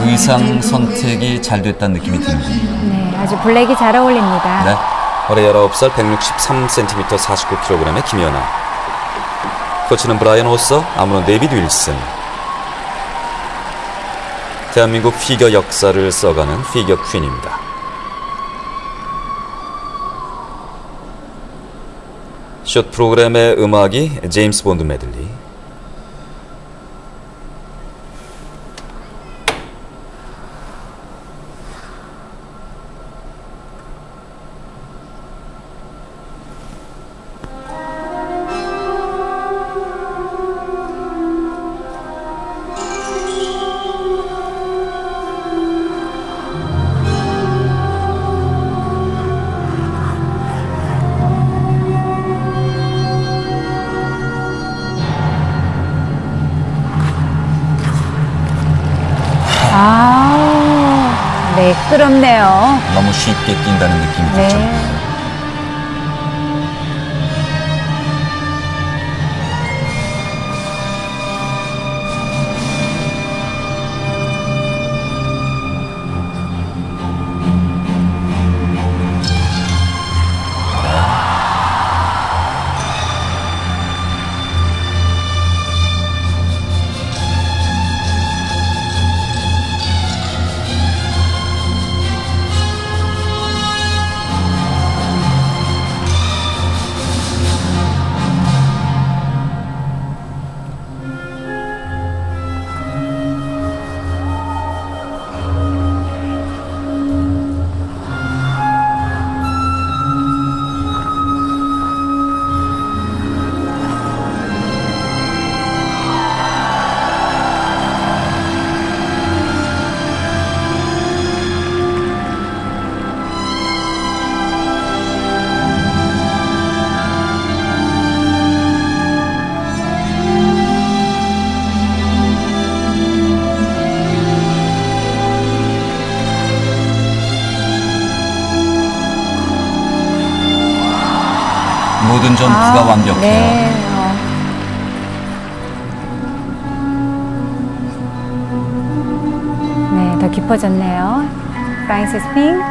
의상 선택이 잘 됐다는 느낌이 드는군요. 네, 아주 블랙이 잘 어울립니다. 네. 올해 19살 163cm 49kg의 김연아. 코치는 브라이언 호서, 아무런 데이비드 윌슨. 대한민국 피겨 역사를 써가는 피겨 퀸입니다. 숏 프로그램의 음악이 제임스 본드 메들리. 매끄럽네요. 너무 쉽게 뛴다는 느낌이 네. 들죠. 모든 점프가 완벽해요. 네. 어. 네, 더 깊어졌네요. 프라인스 스핑.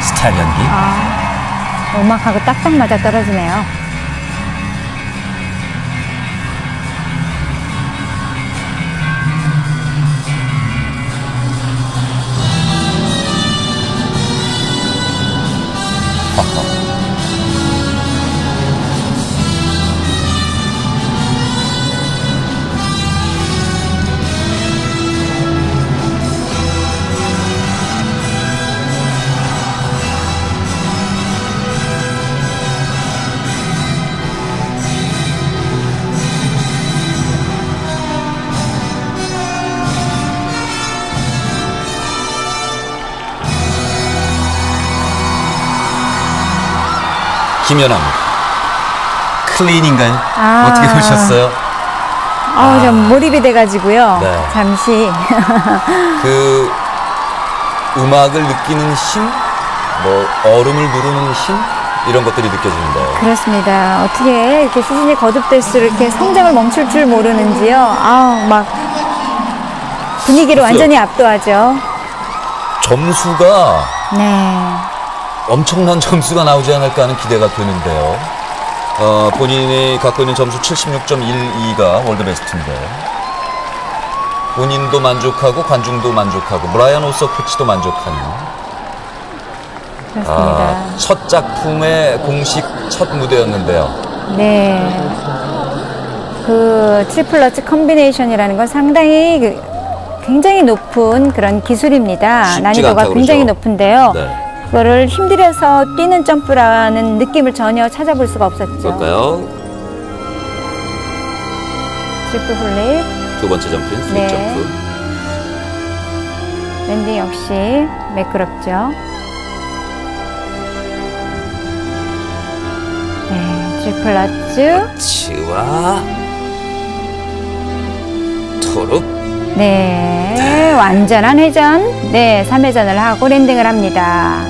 스타일 연기. 아, 음악하고 딱딱 맞아 떨어지네요. 김연아입니다. 클린인가요? 아. 어떻게 보셨어요? 아, 좀 몰입이 돼가지고요. 네. 잠시. 그 음악을 느끼는 힘, 뭐 얼음을 누르는 힘 이런 것들이 느껴지는데요. 그렇습니다. 어떻게 이렇게 시즌이 거듭될수록 이렇게 성장을 멈출 줄 모르는지요. 아우, 막 분위기를. 완전히 압도하죠. 점수가 네. 엄청난 점수가 나오지 않을까 하는 기대가 되는데요. 어, 본인이 갖고 있는 점수 76.12가 월드 베스트인데 본인도 만족하고 관중도 만족하고 브라이언 오서 코치도 만족하는 그렇습니다. 아, 첫 작품의 공식 첫 무대였는데요. 네. 그 트리플러츠 컴비네이션이라는 건 상당히 그 굉장히 높은 그런 기술입니다. 난이도가 굉장히 그러죠. 높은데요. 네. 그거를 힘들여서 뛰는 점프라는 느낌을 전혀 찾아볼 수가 없었죠. 볼까요? 트리플 플립, 두 번째 점프인 플립 네. 점프. 랜딩 역시 매끄럽죠. 네, 트리플러츠. 치와 토룩 네, 완전한 회전. 네, 3회전을 하고 랜딩을 합니다.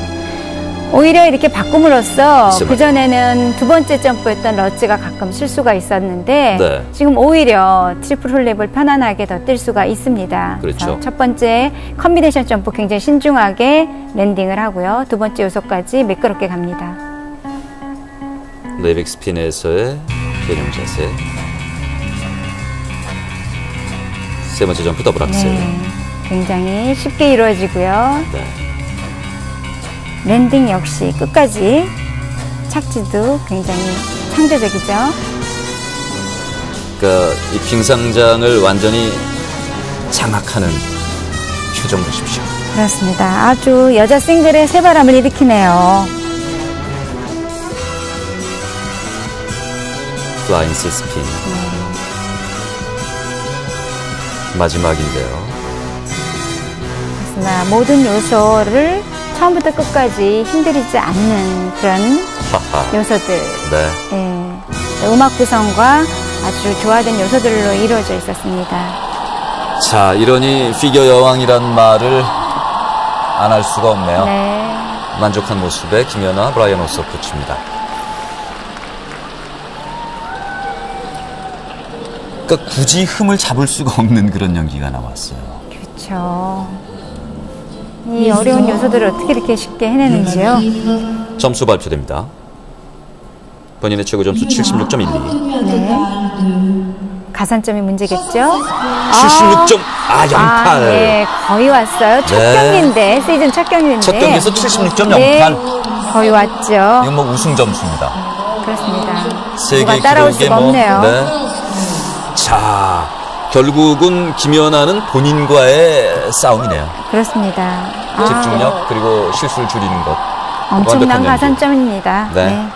오히려 이렇게 바꿈으로써 글쎄 그전에는 두 번째 점프였던 러츠가 가끔 실수가 있었는데 네. 지금 오히려 트리플 홀립을 편안하게 더 뛸 수가 있습니다. 그렇죠. 첫 번째 컨비네이션 점프 굉장히 신중하게 랜딩을 하고요. 두 번째 요소까지 매끄럽게 갑니다. 레이백 스핀에서의 개념 자세. 세 번째 점프 더블 악셀. 네. 굉장히 쉽게 이루어지고요. 네. 랜딩 역시 끝까지 착지도 굉장히 창조적이죠. 그러니까 이 빙상장을 완전히 장악하는 표정 보십시오. 그렇습니다. 아주 여자 싱글의 새바람을 일으키네요. 플라잉 시스핀. 마지막인데요. 그렇습니다. 모든 요소를 처음부터 끝까지 힘들이지 않는 그런 하하. 요소들. 네. 예. 음악 구성과 아주 조화된 요소들로 이루어져 있었습니다. 자, 이러니 피겨 여왕이란 말을 안 할 수가 없네요. 네. 만족한 모습의 김연아 브라이언 오서 코치입니다. 그러니까 굳이 흠을 잡을 수가 없는 그런 연기가 나왔어요. 그렇죠. 이 어려운 요소들을 어떻게 이렇게 쉽게 해내는지요. 점수 발표됩니다. 본인의 최고 점수 76.12. 네. 가산점이 문제겠죠? 76점, 아, 08. 아, 네, 거의 왔어요. 첫 네. 경기인데, 시즌 첫 경기인데. 첫 경기에서 76.08. 네, 거의 왔죠. 이건 뭐 우승 점수입니다. 그렇습니다. 세계 따라올 기록에 수가 뭐, 없네요. 네. 자, 결국은 김연아는 본인과의 싸움이네요. 그렇습니다. 아, 집중력 그리고 실수를 줄이는 것. 엄청난. 가산점입니다. 네. 네.